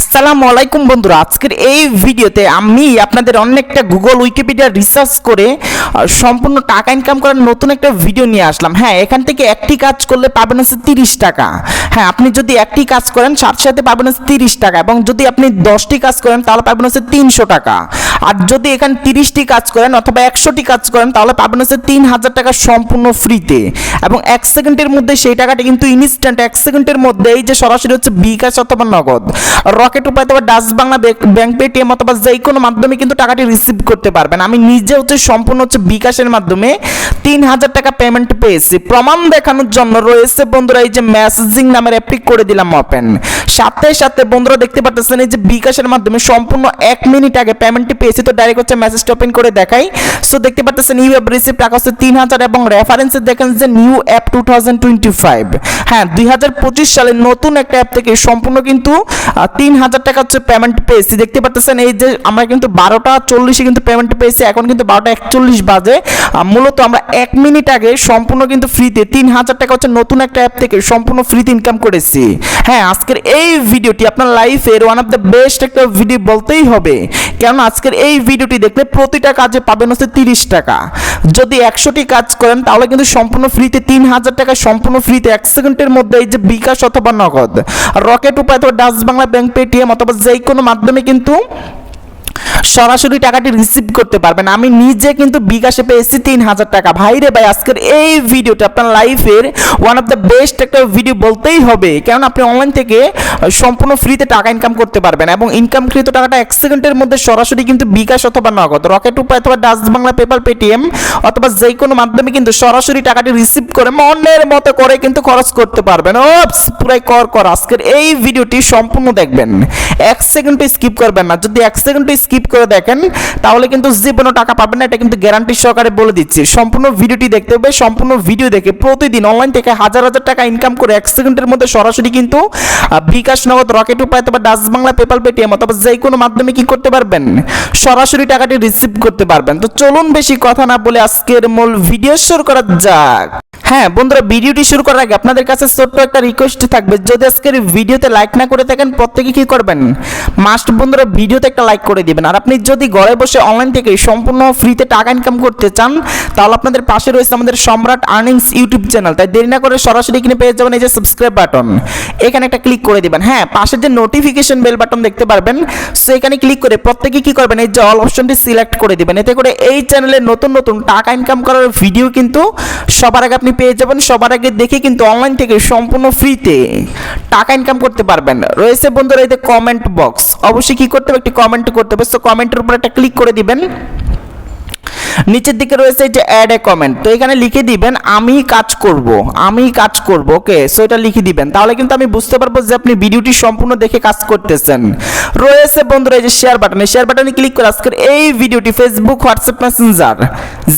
আসসালামু আলাইকুম বন্ধুরা, আজকের এই ভিডিওতে আমি আপনাদের অনেকটা গুগল উইকিপিডিয়া রিসার্চ করে সম্পূর্ণ টাকা ইনকাম করার নতুন একটা ভিডিও নিয়ে আসলাম। হ্যাঁ এখান থেকে একটি কাজ করলে পাবেন হচ্ছে তিরিশ টাকা। হ্যাঁ আপনি যদি একটি কাজ করেন, সাথে সাথে পাবেন হচ্ছে তিরিশ টাকা এবং যদি আপনি দশটি কাজ করেন, তাহলে পাবেন হচ্ছে তিনশো টাকা। আর যদি এখানে তিরিশটি কাজ করেন অথবা একশোটি কাজ করেন, তাহলে পাবেন হচ্ছে তিন হাজার টাকা সম্পূর্ণ ফ্রিতে। এবং এক সেকেন্ডের মধ্যে সেই টাকাটা কিন্তু ইনস্ট্যান্ট এক সেকেন্ডের মধ্যে এই যে সরাসরি হচ্ছে বিকাশ অথবা নগদ রকেট উপায় অথবা ডাচ বাংলা ব্যাংক পেটিএম অথবা যে কোনো মাধ্যমে কিন্তু টাকাটি রিসিভ করতে পারবেন। আমি নিজে হচ্ছে সম্পূর্ণ হচ্ছে বিকাশের মাধ্যমে তিন হাজার টাকা পেমেন্ট পেয়েছি। প্রমাণ দেখানোর জন্য রয়েছে বন্ধুরা এই যে মেসেজিং নামের অ্যাপটি করে দিলাম ওপেন সাথে সাথে বন্ধুরা দেখতে পাচ্ছেন এই যে বিকাশের মাধ্যমে সম্পূর্ণ এক মিনিট আগে পেমেন্টটি পেয়েছি তো ডাইরেক্ট হচ্ছে মেসেজটা ওপেন করে দেখাই। সো দেখতে পাচ্ছেন নিউ অ্যাপ টাকা হচ্ছে তিন হাজার এবং রেফারেন্সে দেখেন যে new app two thousand twenty five হ্যাঁ দুই হাজার পঁচিশ সালে নতুন একটা অ্যাপ থেকে সম্পূর্ণ কিন্তু তিন হাজার টাকা হচ্ছে পেমেন্ট পেয়েছি। দেখতে পাচ্ছেন এই যে আমরা কিন্তু বারোটা চল্লিশে কিন্তু পেমেন্ট পেয়েছি, এখন কিন্তু বারোটা একচল্লিশ বাজে। মূলত আমরা এক মিনিট আগে সম্পূর্ণ কিন্তু ফ্রিতে তিন হাজার টাকা হচ্ছে নতুন একটা অ্যাপ থেকে সম্পূর্ণ ফ্রিতে ইনকাম করেছি। হ্যাঁ আজকের এই ভিডিওটি আপনার লাইফের ওয়ান অফ দ্য বেস্ট একটা ভিডিও বলতেই হবে। কেননা, আজকের এই ভিডিওটি দেখলে প্রতিটা কাজে পাবেন হচ্ছে তিরিশ টাকা। যদি একশোটি কাজ করেন, তাহলে কিন্তু সম্পূর্ণ ফ্রিতে তিন হাজার টাকা সম্পূর্ণ ফ্রিতে এক সেকেন্ডের মধ্যে এই যে বিকাশ অথবা নগদ, রকেট উপায় অথবা ডাচ বাংলা ব্যাংক পেটিএম অথবা যে কোনো মাধ্যমে কিন্তু সরাসরি টাকাটি রিসিভ করতে পারবেন। আমি নিজে কিন্তু বিকাশে পেয়েছি তিন হাজার টাকা। ভাই রে ভাই, আজকের এই ভিডিওটা আপনার লাইফের ওয়ান অফ দ্য বেস্ট একটা ভিডিও বলতেই হবে। কারণ আপনি অনলাইন থেকে সম্পূর্ণ ফ্রিতে টাকা ইনকাম করতে পারবেন এবং ইনকামকৃত টাকাটা এক সেকেন্ডের মধ্যে সরাসরি কিন্তু বিকাশ অথবা নগদ রকেট উপায় অথবা ডাস্ট বাংলা পেপার পেটিএম অথবা যে কোনো মাধ্যমে কিন্তু সরাসরি টাকাটি রিসিভ করে মনের মতো করে কিন্তু খরচ করতে পারবেন। ওপস, পুরাই কর কর। আজকের এই ভিডিওটি সম্পূর্ণ দেখবেন। এক সেকেন্ড স্কিপ করবেন না। যদি এক সেকেন্ড স্কিপ করে দেখেন, তাহলে কিন্তু জীবনও টাকা পাবেন না, এটা কিন্তু গ্যারান্টি সহকারে বলে দিচ্ছি। সম্পূর্ণ ভিডিওটি দেখতে হবে, সম্পূর্ণ ভিডিও দেখে প্রতিদিন অনলাইন থেকে হাজার হাজার টাকা ইনকাম করে এক সেকেন্ডের মধ্যে সরাসরি কিন্তু বিকাশ নগদ রকেট উপায় অথবা ডাচ বাংলা পেপাল পেটিএম অথবা যে কোনো মাধ্যমে কি করতে পারবেন, সরাসরি টাকাটি রিসিভ করতে পারবেন। তো চলুন বেশি কথা না বলে আজকের মূল ভিডিও শুরু করা যাক। হ্যাঁ বন্ধুরা, ভিডিওটি শুরু করার আগে আপনাদের কাছে ছোট্ট একটা রিকোয়েস্ট থাকবে। যদি আজকের ভিডিওতে লাইক না করে থাকেন, প্রত্যেকে কি করবেন? মাস্ট বন্ধুরা, ভিডিওতে একটা লাইক করে দিবেন। আর আপনি যদি ঘরে বসে অনলাইন থেকে সম্পূর্ণ ফ্রিতে টাকা ইনকাম করতে চান, তাহলে আপনাদের পাশে রয়েছে আমাদের সম্রাট আর্নিংস ইউটিউব চ্যানেল তাই দেরি না করে সরাসরি কিনে পেয়ে যাবেন এই যে সাবস্ক্রাইব বাটন এখানে একটা ক্লিক করে দিবেন। হ্যাঁ পাশে যে নোটিফিকেশন বেল বাটন দেখতে পারবেন সো এখানে ক্লিক করে প্রত্যেকে কি করবেন? এই যে অল অপশনটি সিলেক্ট করে দিবেন। এতে করে এই চ্যানেলে নতুন নতুন টাকা ইনকাম করার ভিডিও কিন্তু সবার আগে আপনি পেয়ে যাবেন, সবার আগে দেখে কিন্তু অনলাইন থেকে সম্পূর্ণ ফ্রিতে টাকা ইনকাম করতে পারবেন। রয়েছে বন্ধুরা যে কমেন্ট বক্স অবশ্যই কি করতে হবে? একটি কমেন্ট করতে হবে। সো কমেন্টের উপর একটা ক্লিক করে দিবেন। নিচের দিকে রয়েছে যে অ্যাড এ কমেন্ট তো এখানে লিখে দিবেন, আমি কাজ করব। আমি কাজ করব। ওকে সো এটা লিখে দিবেন। তাহলে কিন্তু আমি বুঝতে পারব যে আপনি ভিডিওটি সম্পূর্ণ দেখে কাজ করতেছেন। রয়েছে বন্ধুরা এই যে শেয়ার বাটনে শেয়ার বাটনে ক্লিক করে আজকের এই ভিডিওটি ফেসবুক হোয়াটসঅ্যাপ মেসেঞ্জার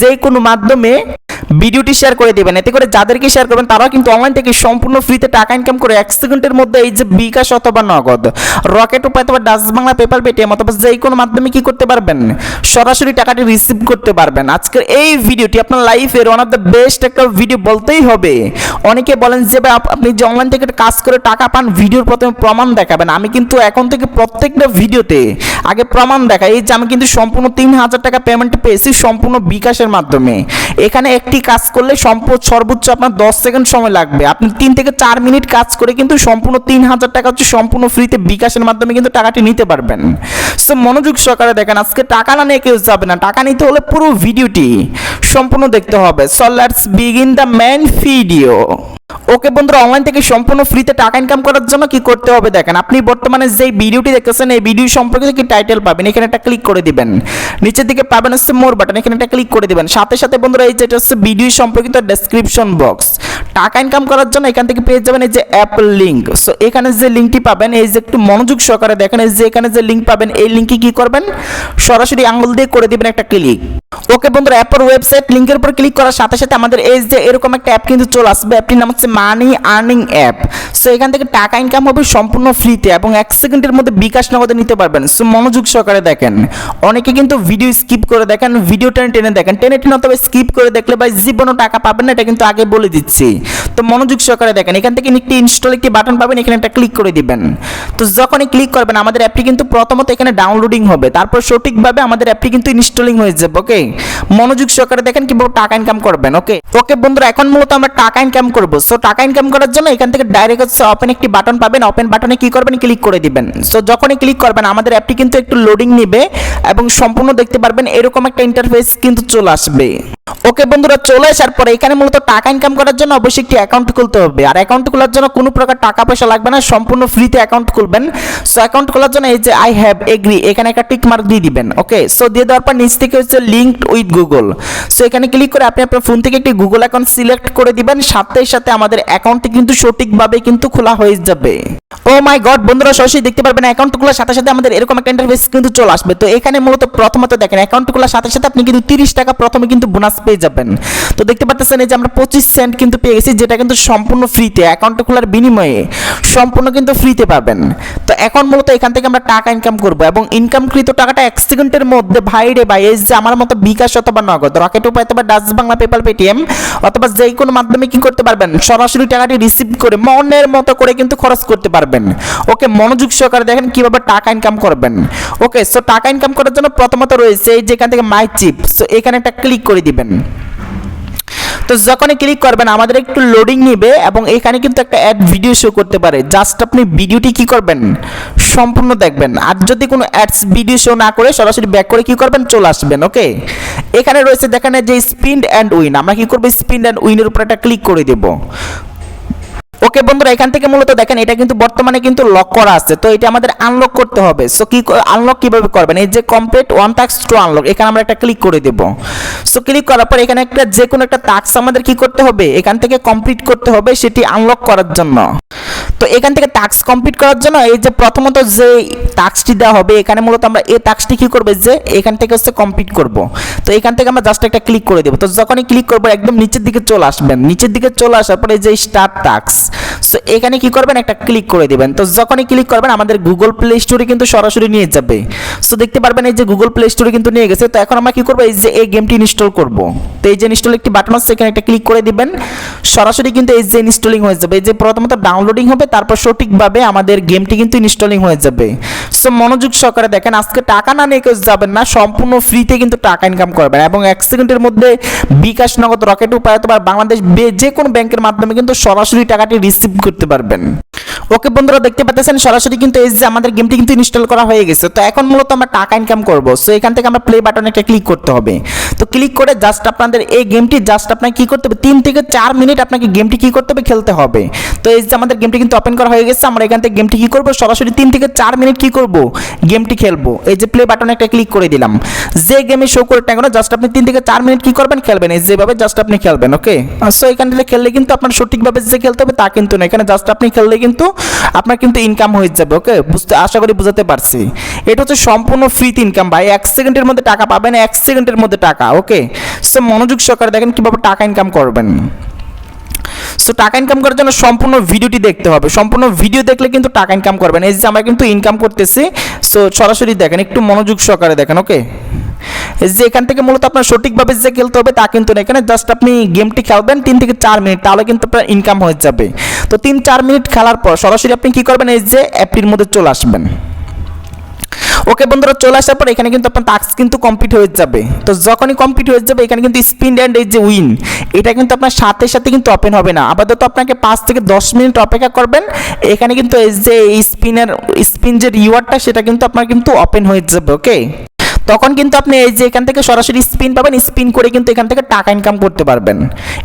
যে কোনো মাধ্যমে ভিডিওটি শেয়ার করে দিবেন। এতে করে যাদেরকে শেয়ার করবেন, তারাও কিন্তু অনলাইন থেকে সম্পূর্ণ ফ্রিতে টাকা ইনকাম করে এক সেকেন্ডের মধ্যে এই যে বিকাশ অথবা নগদ রকেট উপায় অথবা ডাচ বাংলা পেপার পেটিএম অথবা যে কোনো মাধ্যমে কি করতে পারবেন? সরাসরি টাকাটি রিসিভ করতে পারবেন। আজকের এই ভিডিওটি আপনার লাইফের ওয়ান অফ দ্য বেস্ট একটা ভিডিও বলতেই হবে। অনেকে বলেন যে, ভাই, আপ- আপনি যে অনলাইন থেকে কাজ করে টাকা পান ভিডিওর প্রথমে প্রমাণ দেখাবেন। আমি কিন্তু এখন থেকে প্রত্যেকটা ভিডিওতে আগে প্রমাণ দেখাই। এই যে আমি কিন্তু সম্পূর্ণ তিন হাজার টাকা পেমেন্ট পেয়েছি সম্পূর্ণ বিকাশের মাধ্যমে। এখানে একটি কাজ করলে সম্পদ সর্বোচ্চ আপনার দশ সেকেন্ড সময় লাগবে। আপনি তিন থেকে চার মিনিট কাজ করে কিন্তু সম্পূর্ণ তিন হাজার টাকা হচ্ছে সম্পূর্ণ ফ্রিতে বিকাশের মাধ্যমে কিন্তু টাকাটি নিতে পারবেন। সো মনোযোগ সহকারে দেখেন, আজকে টাকা না নিয়ে কেউ যাবে না। টাকা নিতে হলে পুরো ভিডিওটি সম্পূর্ণ দেখতে হবে। So let's begin the main video okay বন্ধুরা অনলাইন থেকে সম্পূর্ণ ফ্রিতে টাকা ইনকাম করার জন্য কি করতে হবে দেখেন, আপনি বর্তমানে যে ভিডিওটি দেখতেছেন, এই ভিডিও সম্পর্কে কি টাইটেল পাবেন? এখানে একটা ক্লিক করে দিবেন। নিচের দিকে পাবেন হচ্ছে মোর বাটন এখানে একটা ক্লিক করে দিবেন। সাথে সাথে বন্ধুরা, এই যেটা হচ্ছে ভিডিও সম্পর্কিত ডেসক্রিপশন বক্স টাকা ইনকাম করার জন্য এখান থেকে পেয়ে যাবেন এই যে অ্যাপ লিঙ্ক সো এখানে যে লিঙ্কটি পাবেন, এই যে একটু মনোযোগ সহকারে দেখেন, এই যে এখানে যে লিঙ্ক পাবেন, এই লিঙ্কে কি করবেন? সরাসরি আঙুল দিয়ে করে দিবেন একটা ক্লিক ওকে বন্ধুরা অ্যাপের ওয়েবসাইট লিঙ্কের উপর ক্লিক করার সাথে সাথে আমাদের এই যে এরকম একটা অ্যাপ কিন্তু চলে আসবে। অ্যাপটির নাম হচ্ছে মানি আর্নিং অ্যাপ সো এখান থেকে টাকা ইনকাম হবে সম্পূর্ণ ফ্রিতে এবং এক সেকেন্ডের মধ্যে বিকাশ নগদে নিতে পারবেন। সো মনোযোগ সহকারে দেখেন। অনেকে কিন্তু ভিডিও স্কিপ করে দেখেন ভিডিও টেনে টেনে দেখেন। টেনে টেনে অথবা স্কিপ করে দেখলে ভাই জীবনও টাকা পাবেন না, এটা কিন্তু আগে বলে দিচ্ছি। তো মনোযোগ সহকারে দেখেন, এখান থেকে একটি ইনস্টল একটি বাটন পাবেন, এখানে একটা ক্লিক করে দিবেন। তো যখনই ক্লিক করবেন, আমাদের অ্যাপটি কিন্তু প্রথমত এখানে ডাউনলোডিং হবে, তারপর সঠিকভাবে আমাদের অ্যাপটি কিন্তু ইনস্টলিং হয়ে যাবে ওকে মনোযোগ সহকারে দেখেন কীভাবে টাকা ইনকাম করবেন ওকে ওকে বন্ধুরা, এখন মূলত আমরা টাকা ইনকাম করব। সো টাকা ইনকাম করার জন্য এখান থেকে ডাইরেক্ট হচ্ছে ওপেন একটি বাটন পাবেন ওপেন বাটনে কি করবেন ক্লিক করে দিবেন। সো যখনই ক্লিক করবেন, আমাদের অ্যাপটি কিন্তু একটু লোডিং নেবে এবং সম্পূর্ণ দেখতে পারবেন, এরকম একটা ইন্টারফেস কিন্তু চলে আসবে। ওকে বন্ধুরা, চলে আসার পরে এখানে মূলত টাকা ইনকাম করার জন্য অবশ্যই একটি অ্যাকাউন্ট খুলতে হবে। আর অ্যাকাউন্ট খোলার জন্য কোনো প্রকার টাকা পয়সা লাগবে না, সম্পূর্ণ ফ্রিতে অ্যাকাউন্ট খুলবেন। সো অ্যাকাউন্ট খোলার জন্য এই যে আই হ্যাভ এগ্রি এখানে একটা টিক মার্ক দিয়ে দিবেন ওকে সো দিয়ে দেওয়ার পর নিচ থেকে হচ্ছে লিঙ্কড উইথ গুগল সো এখানে ক্লিক করে আপনি আপনার ফোন থেকে একটি গুগল অ্যাকাউন্ট সিলেক্ট করে দিবেন, সাথে সাথে আমাদের অ্যাকাউন্টটি কিন্তু সঠিকভাবে কিন্তু খোলা হয়ে যাবে। ও মাই গড বন্ধুরা, সরাসরি দেখতে পারবেন অ্যাকাউন্ট খোলার সাথে সাথে আমাদের এরকম একটা ইন্টারফেস কিন্তু চলে আসবে। তো এখানে মূলত প্রথমত দেখেন অ্যাকাউন্ট খোলার সাথে সাথে আপনি কিন্তু তিরিশ টাকা প্রথমে কিন্তু বোনাস পেয়ে যাবেন। তো দেখতে পাচ্ছেন এই যে আমরা পঁচিশ সেন্ট কিন্তু পেয়ে গেছি যেটা কিন্তু সম্পূর্ণ ফ্রিতে অ্যাকাউন্ট খোলার বিনিময়ে সম্পূর্ণ কিন্তু ফ্রিতে পাবেন। তো এখন মূলত এখান থেকে আমরা টাকা ইনকাম করব এবং ইনকামকৃত টাকাটা এক সেকেন্ডের মধ্যে ভাই রে ভাই, এই যে আমার মতো বিকাশ অথবা নগদ রকেট উপায় অথবা ডাচ বাংলা পেপাল পেটিএম অথবা যে কোনো মাধ্যমে কি করতে পারবেন, সরাসরি টাকাটি রিসিভ করে মনের মতো করে কিন্তু খরচ করতে পারবেন। ওকে, মনোযোগ সহকারে দেখেন কীভাবে টাকা ইনকাম করবেন। ওকে সো টাকা ইনকাম করার জন্য প্রথমত রয়েছে যেখান থেকে মাই চিপ সো এখানে একটা ক্লিক করে দিবেন। তো যখনই ক্লিক করবেন, আমাদের একটু লোডিং নিবে এবং এখানে কিন্তু একটা অ্যাড ভিডিও শো করতে পারে। জাস্ট আপনি ভিডিওটি কি করবেন? সম্পূর্ণ দেখবেন। আর যদি কোনো অ্যাডস ভিডিও শো না করে, সরাসরি ব্যাক করে কি করবেন? চলে আসবেন ওকে এখানে রয়েছে, দেখেন যে স্পিন্ড অ্যান্ড উইন আমরা কি করব? স্পিন্ড অ্যান্ড উইনের উপর একটা ক্লিক করে দেবো। ওকে বন্ধুরা, এখান থেকে মূলত দেখেন, এটা কিন্তু বর্তমানে কিন্তু লক করা আছে। তো এটা আমাদের আনলক করতে হবে। সো কি আনলক কীভাবে করবেন? এই যে complete one tasks to unlock এখানে আমরা একটা ক্লিক করে দেব। সো ক্লিক করার পর এখানে একটা যে কোনো একটা টাক্স আমাদের কি করতে হবে? এখান থেকে কমপ্লিট করতে হবে সেটি আনলক করার জন্য। তো এখান থেকে টাস্ক কমপ্লিট করার জন্য এই যে প্রথমত যে টাস্কটি দেওয়া হবে, এখানে মূলত আমরা এই টাস্কটি কি করবে? যে এখান থেকে হচ্ছে কমপ্লিট করব। তো এখান থেকে আমরা জাস্ট একটা ক্লিক করে দেবো। তো যখনই ক্লিক করব, একদম নিচের দিকে চলে আসবেন। নিচের দিকে চলে আসার পরে যে স্টার্ট টাস্ক সো এখানে কি করবেন? একটা ক্লিক করে দেবেন। তো যখনই ক্লিক করবেন, আমাদের গুগল প্লে স্টোরে কিন্তু সরাসরি নিয়ে যাবে। সো দেখতে পারবেন এই যে গুগল প্লে স্টোরে কিন্তু নিয়ে গেছে। তো এখন আমরা কি করব? এই যে এই গেমটি ইনস্টল করব। তো এই যে ইনস্টল একটি বাটন আছে, এখানে একটা ক্লিক করে দিবেন। সরাসরি কিন্তু এই যে ইনস্টলিং হয়ে যাবে। এই যে প্রথমত ডাউনলোডিং হবে তারপর সঠিকভাবে আমাদের গেমটি কিন্তু ইনস্টলিং হয়ে যাবে। সো মনোযোগ সহকারে দেখেন, আজকে টাকা না নিয়ে কেউ যাবেন না, সম্পূর্ণ ফ্রিতে কিন্তু টাকা ইনকাম করবেন। এবং এক সেকেন্ডের মধ্যে বিকাশ নগদ রকেট উপায় অথবা বাংলাদেশ যে কোনো ব্যাংকের মাধ্যমে কিন্তু সরাসরি টাকাটি রিসিভ করতে পারবেন। ওকে, বন্ধুরা, দেখতে পাচ্ছেন, সরাসরি কিন্তু এই যে আমাদের গেমটি কিন্তু ইনস্টল করা হয়ে গেছে। তো এখন মূলত আমরা টাকা ইনকাম করব। সো এখান থেকে আমরা প্লে বাটনে একটা ক্লিক করতে হবে। তো ক্লিক করে জাস্ট আপনাদের এই গেমটি জাস্ট আপনাকে কি করতে হবে? তিন থেকে চার মিনিট আপনাকে গেমটি কি করতে হবে? খেলতে হবে। তো এই যে আমাদের গেমটি কিন্তু ওপেন করা হয়ে গেছে, আমরা এখান থেকে গেমটি কি করব? সরাসরি তিন থেকে চার মিনিট কি করব? গেমটি খেলব। এই যে প্লে বাটনে একটা ক্লিক করে দিলাম। যে গেমে শো করে না জাস্ট আপনি তিন থেকে চার মিনিট কি করবেন? খেলবেন। এই যেভাবে জাস্ট আপনি খেলবেন ওকে সো এখান থেকে খেললে কিন্তু আপনার সঠিকভাবে যে খেলতে হবে তা কিন্তু না। এখানে জাস্ট আপনি খেললে কিন্তু আপনার কিন্তু ইনকাম হয়ে যাবে ওকে বুঝতে, আশা করি বুঝাতে পারছি। এটা হচ্ছে সম্পূর্ণ ফ্রিতে ইনকাম ভাই। এক সেকেন্ডের মধ্যে টাকা পাবেন, এক সেকেন্ডের মধ্যে টাকা। ওকে সো মনোযোগ সহকারে দেখেন কীভাবে টাকা ইনকাম করবেন। সো টাকা ইনকাম করার জন্য সম্পূর্ণ ভিডিওটি দেখতে হবে। সম্পূর্ণ ভিডিও দেখলে কিন্তু টাকা ইনকাম করবেন। এই যে আমরা কিন্তু ইনকাম করতেছি সো সরাসরি দেখেন, একটু মনোযোগ সহকারে দেখেন ওকে এই যে এখান থেকে মূলত আপনার সঠিকভাবে যে খেলতে হবে তা কিন্তু না। এখানে জাস্ট আপনি গেমটি খেলবেন তিন থেকে চার মিনিট তাহলে কিন্তু আপনার ইনকাম হয়ে যাবে। তো তিন চার মিনিট খেলার পর সরাসরি আপনি কি করবেন? এই যে অ্যাপটির মধ্যে চলে আসবেন। ওকে বন্ধুরা চলে আসার পর এখানে কিন্তু আপনার টাস্ক কিন্তু কমপ্লিট হয়ে যাবে। তো যখনই কমপ্লিট হয়ে যাবে, এখানে কিন্তু স্পিন অ্যান্ড এই যে উইন এটা কিন্তু আপনার সাথে সাথে কিন্তু ওপেন হবে না। আপাতত আপনাকে পাঁচ থেকে দশ মিনিট অপেক্ষা করবেন। এখানে কিন্তু এই যে স্পিনের স্পিন যে রিওয়ার্ডটা সেটা কিন্তু আপনার কিন্তু ওপেন হয়ে যাবে ওকে তখন কিন্তু আপনি এই যে এখান থেকে সরাসরি স্পিন পাবেন স্পিন করে কিন্তু এখান থেকে টাকা ইনকাম করতে পারবেন।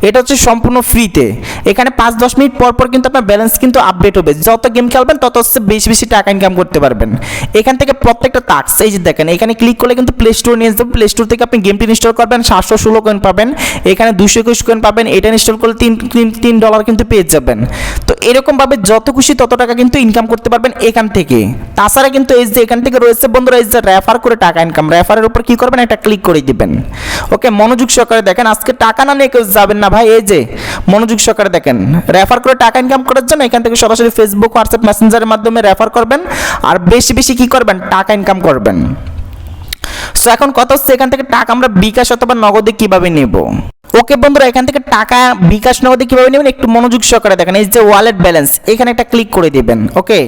এটা হচ্ছে সম্পূর্ণ ফ্রিতে এখানে পাঁচ দশ মিনিট পর পর কিন্তু আপনার ব্যালেন্স কিন্তু আপডেট হবে। যত গেম খেলবেন, তত হচ্ছে বেশি বেশি টাকা ইনকাম করতে পারবেন। এখান থেকে প্রত্যেকটা টাস্ক এই যে দেখেন, এখানে ক্লিক করলে কিন্তু প্লে স্টোর নিয়ে যাবে প্লে স্টোর থেকে আপনি গেমটি ইনস্টল করবেন, সাতশো ষোলো কয়েন পাবেন। এখানে দুশো একুশ কয়েন পাবেন, এটা ইনস্টল করলে তিন তিন ডলার কিন্তু পেয়ে যাবেন। তো এরকমভাবে যত খুশি তত টাকা কিন্তু ইনকাম করতে পারবেন এখান থেকে। তাছাড়া কিন্তু এই যে এখান থেকে রয়েছে বন্ধুরা, এই যে রেফার করে টাকা ইনকাম রেফারের উপর কি করবেন? একটা ক্লিক করে দিবেন। ওকে মনোযোগ সহকারে দেখেন, আজকে টাকা না নিয়ে কেউ যাবেন না ভাই, এই যে, মনোযোগ সহকারে দেখেন। রেফার করে টাকা ইনকাম করার জন্য এখান থেকে সরাসরি ফেসবুক হোয়াটসঅ্যাপ মেসেঞ্জারের মাধ্যমে রেফার করবেন। আর বেশি বেশি কি করবেন? টাকা ইনকাম করবেন। সো এখন কত হচ্ছে এখান থেকে টাকা আমরা বিকাশ অথবা নগদে কীভাবে নেব? ওকে বন্ধুরা, এখান থেকে টাকা বিকাশ নগদে কীভাবে নেবেন? একটু মনোযোগ সহকারে দেখেন, এই যে ওয়ালেট ব্যালেন্স এখানে একটা ক্লিক করে দেবেন ওকে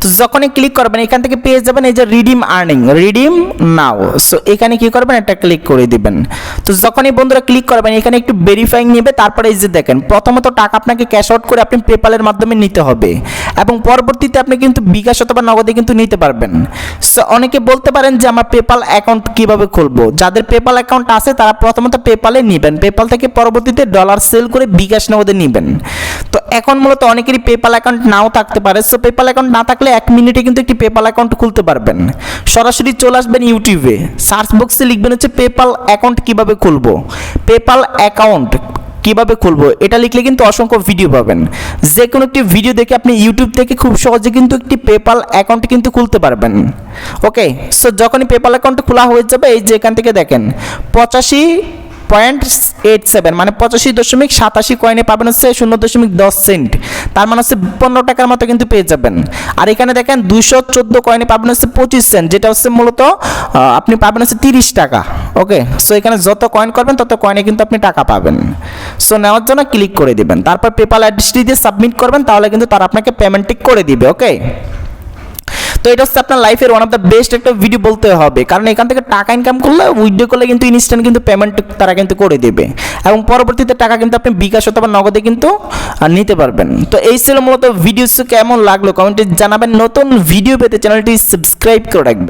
তো যখনই ক্লিক করবেন, এখান থেকে পেয়ে যাবেন এই যে redeem earning redeem now so এখানে কি করবেন? একটা ক্লিক করে দিবেন। তো যখনই বন্ধুরা ক্লিক করবেন, এখানে একটু ভেরিফাইং নেবে, তারপরে এই যে দেখেন, প্রথমত টাকা আপনাকে ক্যাশ আউট করে আপনি পেপালের মাধ্যমে নিতে হবে, এবং পরবর্তীতে আপনি কিন্তু বিকাশ অথবা নগদে কিন্তু নিতে পারবেন। সো অনেকে বলতে পারেন যে, আমার পেপাল অ্যাকাউন্ট কীভাবে খুলবো? যাদের পেপাল অ্যাকাউন্ট আছে, তারা প্রথমত পেপালে নেবেন। পেপাল থেকে পরবর্তীতে ডলার সেল করে বিকাশ নগদে নেবেন। তো এখন মূলত অনেকেরই পেপাল অ্যাকাউন্ট নাও থাকতে পারে। সো পেপাল অ্যাকাউন্ট না থাকলে এক মিনিটে কিন্তু একটি পেপাল অ্যাকাউন্ট খুলতে পারবেন। সরাসরি চলে আসবেন ইউটিউবে। সার্চ বক্সে লিখবেন হচ্ছে পেপাল অ্যাকাউন্ট কীভাবে খুলবো? পেপাল অ্যাকাউন্ট কীভাবে খুলবো? এটা লিখলে কিন্তু অসংখ্য ভিডিও পাবেন। যে কোনো একটি ভিডিও দেখে আপনি ইউটিউব থেকে খুব সহজে কিন্তু একটি পেপাল অ্যাকাউন্ট কিন্তু খুলতে পারবেন। ওকে সো যখনই পেপাল অ্যাকাউন্ট খোলা হয়ে যাবে, এই যে এখান থেকে দেখেন, পঁচাশি পয়েন্ট এইট সেভেন মানে পঁচাশি দশমিক সাতাশি কয়েনে পাবেন হচ্ছে শূন্য দশমিক দশ সেন্ট তার মানে হচ্ছে পনেরো টাকার মতো কিন্তু পেয়ে যাবেন। আর এখানে দেখেন দুইশো চোদ্দ কয়েনে পাবেন হচ্ছে পঁচিশ সেন্ট যেটা হচ্ছে মূলত আপনি পাবেন হচ্ছে তিরিশ টাকা ওকে সো এখানে যত কয়েন করবেন, তত কয়েনে কিন্তু আপনি টাকা পাবেন। সো নেওয়ার জন্য ক্লিক করে দিবেন। তারপর পেপাল অ্যাড্রেসটি দিয়ে সাবমিট করবেন, তাহলে কিন্তু তারা আপনাকে পেমেন্টটি করে দিবে ওকে তো এটা হচ্ছে আপনার লাইফের ওয়ান অফ দ্য বেস্ট একটা ভিডিও বলতে হবে। কারণ এখান থেকে টাকা ইনকাম করলে উইথড্র করলে কিন্তু ইনস্ট্যান্ট কিন্তু পেমেন্ট তারা কিন্তু করে দেবে। এবং পরবর্তীতে টাকা কিন্তু আপনি বিকাশ অথবা নগদে কিন্তু নিতে পারবেন। তো এই ছিল মূলত ভিডিওস কেমন লাগল? কমেন্টে জানাবেন। নতুন ভিডিও পেতে চ্যানেলটি সাবস্ক্রাইব করে রাখবেন।